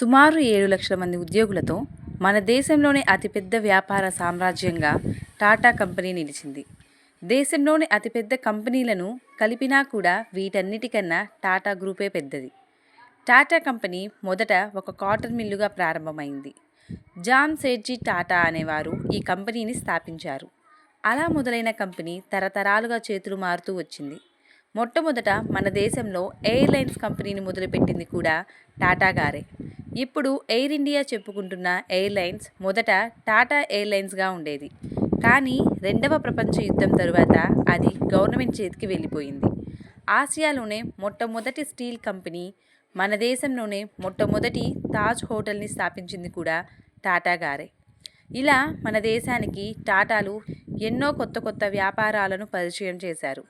సుమారు ఏడు లక్షల మంది ఉద్యోగులతో మన దేశంలోనే అతిపెద్ద వ్యాపార సామ్రాజ్యంగా టాటా కంపెనీ నిలిచింది. దేశంలోని అతిపెద్ద కంపెనీలను కలిపినా కూడా వీటన్నిటికన్నా టాటా గ్రూపే పెద్దది. టాటా కంపెనీ మొదట ఒక కాటన్ మిల్లుగా ప్రారంభమైంది. జాన్ సేట్జీ టాటా అనేవారు ఈ కంపెనీని స్థాపించారు. అలా మొదలైన కంపెనీ తరతరాలుగా చేతులు మారుతూ వచ్చింది. మొట్టమొదట మన దేశంలో ఎయిర్లైన్స్ కంపెనీని మొదలుపెట్టింది కూడా టాటా గారే. ఇప్పుడు ఎయిర్ ఇండియా చెప్పుకుంటున్న ఎయిర్లైన్స్ మొదట టాటా ఎయిర్లైన్స్గా ఉండేది. కానీ రెండవ ప్రపంచ యుద్ధం తరువాత అది గవర్నమెంట్ చేతికి వెళ్ళిపోయింది. ఆసియాలోనే మొట్టమొదటి స్టీల్ కంపెనీ మన దేశంలోనే మొట్టమొదటి తాజ్ హోటల్ని స్థాపించింది కూడా టాటా గారే. ఇలా మన దేశానికి టాటాలు ఎన్నో కొత్త కొత్త వ్యాపారాలను పరిచయం చేశారు.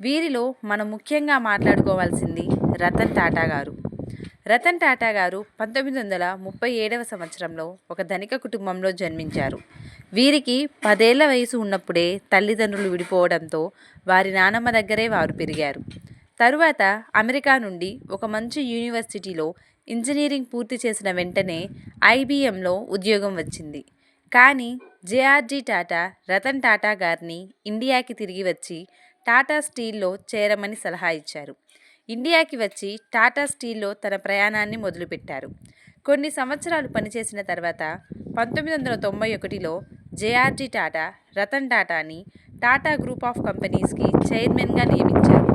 వీరిలో మనం ముఖ్యంగా మాట్లాడుకోవాల్సింది రతన్ టాటా గారు. రతన్ టాటా గారు పంతొమ్మిది వందల ముప్పై ఏడవ సంవత్సరంలో ఒక ధనిక కుటుంబంలో జన్మించారు. వీరికి పదేళ్ళ వయసు ఉన్నప్పుడే తల్లిదండ్రులు విడిపోవడంతో వారి నానమ్మ దగ్గరే వారు పెరిగారు. తరువాత అమెరికా నుండి ఒక మంచి యూనివర్సిటీలో ఇంజనీరింగ్ పూర్తి చేసిన వెంటనే ఐబిఎంలో ఉద్యోగం వచ్చింది. కానీ జేఆర్జీ టాటా రతన్ టాటా గారిని ఇండియాకి తిరిగి వచ్చి టాటా స్టీల్లో చేరమని సలహా ఇచ్చారు. ఇండియాకి వచ్చి టాటా స్టీల్లో తన ప్రయాణాన్ని మొదలుపెట్టారు. కొన్ని సంవత్సరాలు పనిచేసిన తర్వాత పంతొమ్మిది వందల తొంభై ఒకటిలో జేఆర్జీ టాటా రతన్ టాటాని టాటా గ్రూప్ ఆఫ్ కంపెనీస్కి చైర్మన్గా నియమించారు.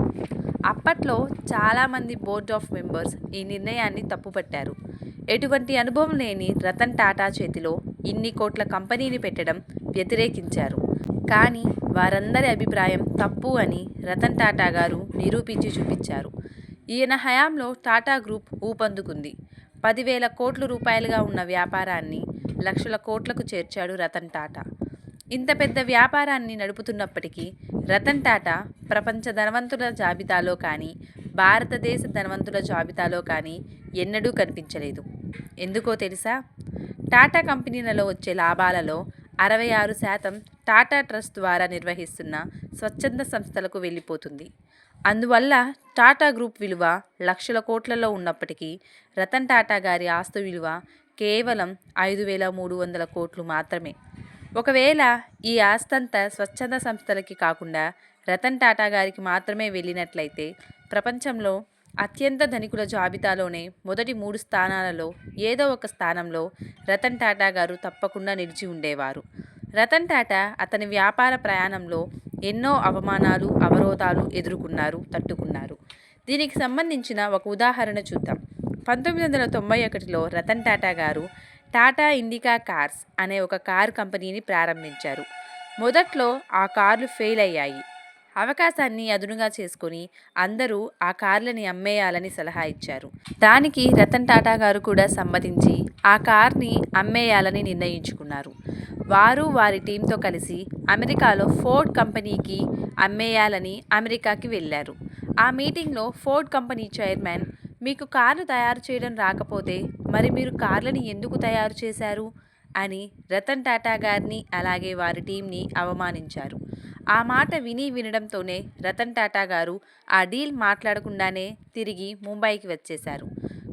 అప్పట్లో చాలామంది బోర్డ్ ఆఫ్ మెంబర్స్ ఈ నిర్ణయాన్ని తప్పుపట్టారు. ఎటువంటి అనుభవం లేని రతన్ టాటా చేతిలో ఇన్ని కోట్ల కంపెనీని పెట్టడం వ్యతిరేకించారు. కానీ వారందరి అభిప్రాయం తప్పు అని రతన్ టాటా గారు నిరూపించి చూపించారు. ఈయన హయాంలో టాటా గ్రూప్ ఊపందుకుంది. పదివేల కోట్ల రూపాయలుగా ఉన్న వ్యాపారాన్ని లక్షల కోట్లకు చేర్చాడు రతన్ టాటా. ఇంత పెద్ద వ్యాపారాన్ని నడుపుతున్నప్పటికీ రతన్ టాటా ప్రపంచ ధనవంతుల జాబితాలో కానీ భారతదేశ ధనవంతుల జాబితాలో కానీ ఎన్నడూ కనిపించలేదు. ఎందుకో తెలుసా? టాటా కంపెనీలలో వచ్చే లాభాలలో అరవై ఆరు శాతం టాటా ట్రస్ట్ ద్వారా నిర్వహిస్తున్న స్వచ్ఛంద సంస్థలకు వెళ్ళిపోతుంది. అందువల్ల టాటా గ్రూప్ విలువ లక్షల కోట్లలో ఉన్నప్పటికీ రతన్ టాటా గారి ఆస్తు విలువ కేవలం ఐదు వేల మూడు వందల కోట్లు మాత్రమే. ఒకవేళ ఈ ఆస్తంతా స్వచ్ఛంద సంస్థలకి కాకుండా రతన్ టాటా గారికి మాత్రమే వెళ్ళినట్లయితే ప్రపంచంలో అత్యంత ధనికుల జాబితాలోనే మొదటి మూడు స్థానాలలో ఏదో ఒక స్థానంలో రతన్ టాటా గారు తప్పకుండా నిలిచి ఉండేవారు. రతన్ టాటా అతని వ్యాపార ప్రయాణంలో ఎన్నో అవమానాలు అవరోధాలు ఎదుర్కొన్నారు తట్టుకున్నారు. దీనికి సంబంధించిన ఒక ఉదాహరణ చూద్దాం. పంతొమ్మిది వందల తొంభై ఒకటిలో రతన్ టాటా గారు టాటా ఇండికా కార్స్ అనే ఒక కార్ కంపెనీని ప్రారంభించారు. మొదట్లో ఆ కార్లు ఫెయిల్ అయ్యాయి. అవకాశాన్ని అదునుగా చేసుకొని అందరూ ఆ కార్లని అమ్మేయాలని సలహా ఇచ్చారు. దానికి రతన్ టాటా గారు కూడా సమ్మతించి ఆ కార్ని అమ్మేయాలని నిర్ణయించుకున్నారు. వారు వారి టీంతో కలిసి అమెరికాలో ఫోర్డ్ కంపెనీకి అమ్మేయాలని అమెరికాకి వెళ్ళారు. ఆ మీటింగ్లో ఫోర్డ్ కంపెనీ చైర్మన్ మీకు కార్లు తయారు చేయడం రాకపోతే మరి మీరు కార్లని ఎందుకు తయారు చేశారు? అని రతన్ టాటా గారిని అలాగే వారి టీంని అవమానించారు. ఆ మాట విని వినడంతోనే రతన్ టాటా గారు ఆ డీల్ మాట్లాడకుండానే తిరిగి ముంబైకి వచ్చేశారు.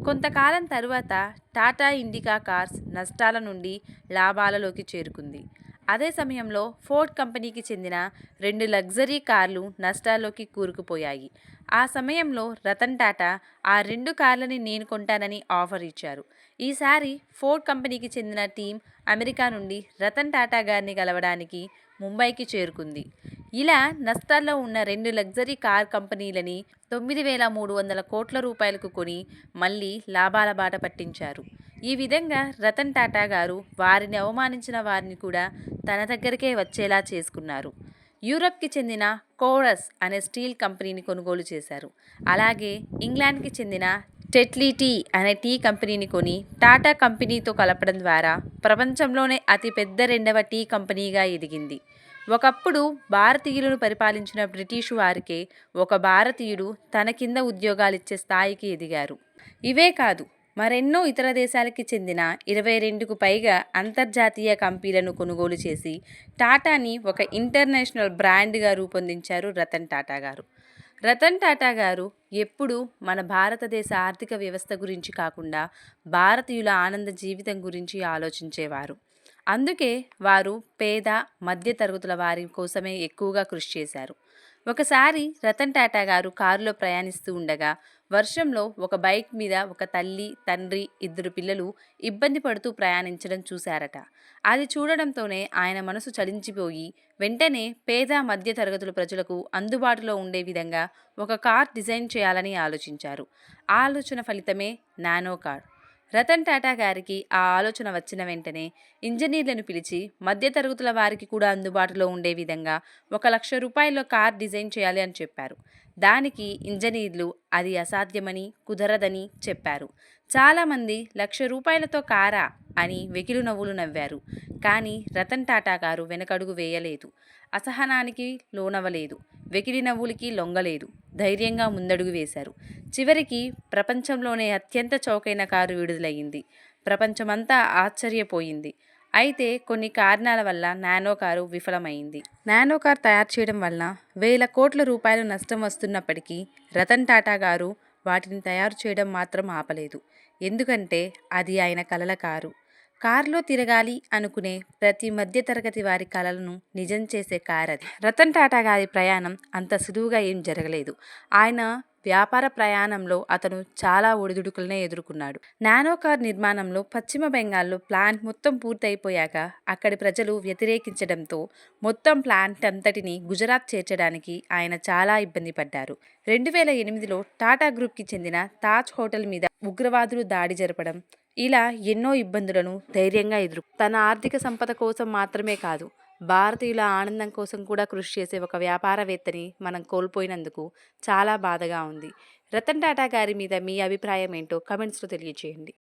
కొంతకాలం తరువాత టాటా ఇండికా కార్స్ నష్టాల నుండి లాభాలలోకి చేరుకుంది. అదే సమయంలో ఫోర్డ్ కంపెనీకి చెందిన రెండు లగ్జరీ కార్లు నష్టాల్లోకి కూరుకుపోయాయి. ఆ సమయంలో రతన్ టాటా ఆ రెండు కార్లని నేను కొంటానని ఆఫర్ ఇచ్చారు. ఈసారి ఫోర్డ్ కంపెనీకి చెందిన టీం అమెరికా నుండి రతన్ టాటా గారిని కలవడానికి ముంబైకి చేరుకుంది. ఇలా నష్టాల్లో ఉన్న రెండు లగ్జరీ కార్ కంపెనీలని తొమ్మిది వేల మూడు వందల కోట్ల రూపాయలకు కొని మళ్ళీ లాభాల బాట పట్టించారు. ఈ విధంగా రతన్ టాటా గారు వారిని అవమానించిన వారిని కూడా తన దగ్గరికే వచ్చేలా చేసుకున్నారు. యూరప్కి చెందిన కోరస్ అనే స్టీల్ కంపెనీని కొనుగోలు చేశారు. అలాగే ఇంగ్లాండ్కి చెందిన టెట్లీ టీ అనే టీ కంపెనీని కొని టాటా కంపెనీతో కలపడం ద్వారా ప్రపంచంలోనే అతిపెద్ద రెండవ టీ కంపెనీగా ఎదిగింది. ఒకప్పుడు భారతీయులను పరిపాలించిన బ్రిటిషు వారికే ఒక భారతీయుడు తన కింద ఉద్యోగాలు ఇచ్చే స్థాయికి ఎదిగారు. ఇవే కాదు మరెన్నో ఇతర దేశాలకి చెందిన ఇరవై రెండుకు పైగా అంతర్జాతీయ కంపెనీలను కొనుగోలు చేసి టాటాని ఒక ఇంటర్నేషనల్ బ్రాండ్గా రూపొందించారు రతన్ టాటా గారు. రతన్ టాటా గారు ఎప్పుడూ మన భారతదేశ ఆర్థిక వ్యవస్థ గురించి కాకుండా భారతీయుల ఆనంద జీవితం గురించి ఆలోచించేవారు. అందుకే వారు పేద మధ్యతరగతుల వారి కోసమే ఎక్కువగా కృషి చేశారు. ఒకసారి రతన్ టాటా గారు కారులో ప్రయాణిస్తూ ఉండగా వర్షంలో ఒక బైక్ మీద ఒక తల్లి తండ్రి ఇద్దరు పిల్లలు ఇబ్బంది పడుతూ ప్రయాణించడం చూశారట. అది చూడడంతోనే ఆయన మనసు చలించిపోయి వెంటనే పేద మధ్యతరగతుల ప్రజలకు అందుబాటులో ఉండే విధంగా ఒక కార్ డిజైన్ చేయాలని ఆలోచించారు. ఆలోచన ఫలితమే నానో కార్. రతన్ టాటా గారికి ఆ ఆలోచన వచ్చిన వెంటనే ఇంజనీర్లను పిలిచి మధ్యతరగతుల వారికి కూడా అందుబాటులో ఉండే విధంగా ఒక లక్ష రూపాయల కార్ డిజైన్ చేయాలి అని చెప్పారు. దానికి ఇంజనీర్లు అది అసాధ్యమని కుదరదని చెప్పారు. చాలామంది లక్ష రూపాయలతో కారా అని వెకిలు నవ్వులు నవ్వారు. కానీ రతన్ టాటా గారు వెనకడుగు వేయలేదు. అసహనానికి లోనవ్వలేదు. వెకిలి నవ్వులకి లొంగలేదు. ధైర్యంగా ముందడుగు వేశారు. చివరికి ప్రపంచంలోనే అత్యంత చౌకైన కారు విడుదలయ్యింది. ప్రపంచమంతా ఆశ్చర్యపోయింది. అయితే కొన్ని కారణాల వల్ల నానో కారు విఫలమైంది. నానో కార్ తయారు చేయడం వల్ల వేల కోట్ల రూపాయలు నష్టం వస్తున్నప్పటికీ రతన్ టాటా గారు వాటిని తయారు చేయడం మాత్రం ఆపలేదు. ఎందుకంటే అది ఆయన కలల కారు. కారులో తిరగాలి అనుకునే ప్రతి మధ్యతరగతి వారి కలలను నిజం చేసే కార్ అది రతన్ టాటా గారి ప్రయాణం అంత సులువుగా ఏం జరగలేదు. ఆయన వ్యాపార ప్రయాణంలో అతను చాలా ఒడిదుడుకులనే ఎదుర్కొన్నాడు. నానో కార్ నిర్మాణంలో పశ్చిమ బెంగాల్లో ప్లాంట్ మొత్తం పూర్తయిపోయాక అక్కడి ప్రజలు వ్యతిరేకించడంతో మొత్తం ప్లాంట్ అంతటిని గుజరాత్ చేర్చడానికి ఆయన చాలా ఇబ్బంది పడ్డారు. రెండు వేల ఎనిమిదిలో టాటా గ్రూప్కి చెందిన తాజ్ హోటల్ మీద ఉగ్రవాదులు దాడి జరపడం ఇలా ఎన్నో ఇబ్బందులను ధైర్యంగా ఎదురు తన ఆర్థిక సంపద కోసం మాత్రమే కాదు భారతీయుల ఆనందం కోసం కూడా కృషి చేసే ఒక వ్యాపారవేత్తని మనం కోల్పోయినందుకు చాలా బాధగా ఉంది. రతన్ టాటా గారి మీద మీ అభిప్రాయం ఏంటో కమెంట్స్లో తెలియజేయండి